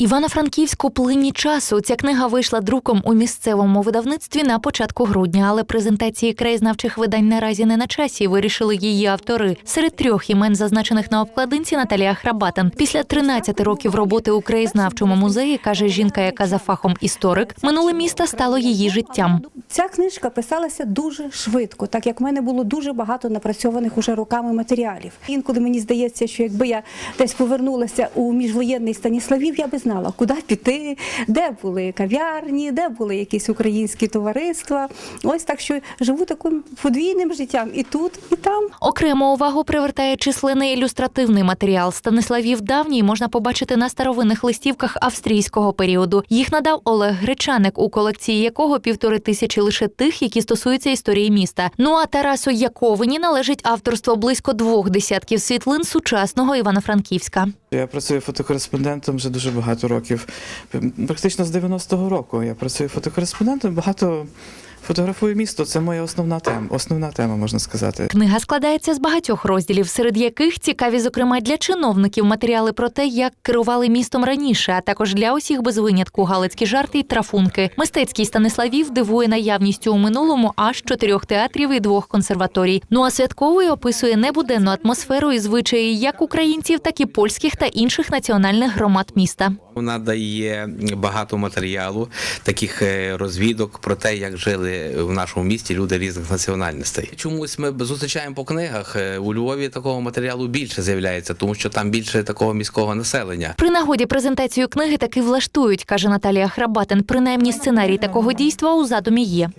Івано-Франківську плині часу. Ця книга вийшла друком у місцевому видавництві на початку грудня, але презентації краєзнавчих видань наразі не на часі. Вирішили її автори. Серед трьох імен, зазначених на обкладинці, Наталія Храбатин. Після 13 років роботи у краєзнавчому музеї каже жінка, яка за фахом історик, минуле міста стало її життям. Ця книжка писалася дуже швидко, так як в мене було дуже багато напрацьованих уже роками матеріалів. Інколи мені здається, що якби я десь повернулася у міжвоєнний Станіславів, я би знала, куди піти, де були кав'ярні, де були якісь українські товариства. Ось так що живу таким подвійним життям і тут, і там. Окрему увагу привертає численний ілюстративний матеріал. Станиславів давній можна побачити на старовинних листівках австрійського періоду. Їх надав Олег Гречаник, у колекції якого півтори тисячі лише тих, які стосуються історії міста. Ну а Тарасу Яковині належить авторство близько двох десятків світлин сучасного Івано-Франківська. Я працюю фотокореспондентом вже дуже багато років. Практично з 90-го року я працюю фотокореспондентом. Багато фотографую місто. Це моя основна тема. Основна тема, можна сказати. Книга складається з багатьох розділів, серед яких цікаві, зокрема, для чиновників матеріали про те, як керували містом раніше, а також для усіх без винятку галицькі жарти й трафунки. Мистецький Станиславів дивує наявністю у минулому аж чотирьох театрів і двох консерваторій. Ну а святковий описує небуденну атмосферу і звичаї як українців, так і польських та інших національних громад міста. Вона дає багато матеріалу, таких е, розвідок про те, як жили в нашому місті люди різних національностей. Чомусь ми зустрічаємо по книгах. е, У Львові такого матеріалу більше з'являється, тому що там більше такого міського населення. При нагоді презентацію книги таки влаштують, каже Наталія Храбатин. Принаймні сценарій такого дійства у задумі є.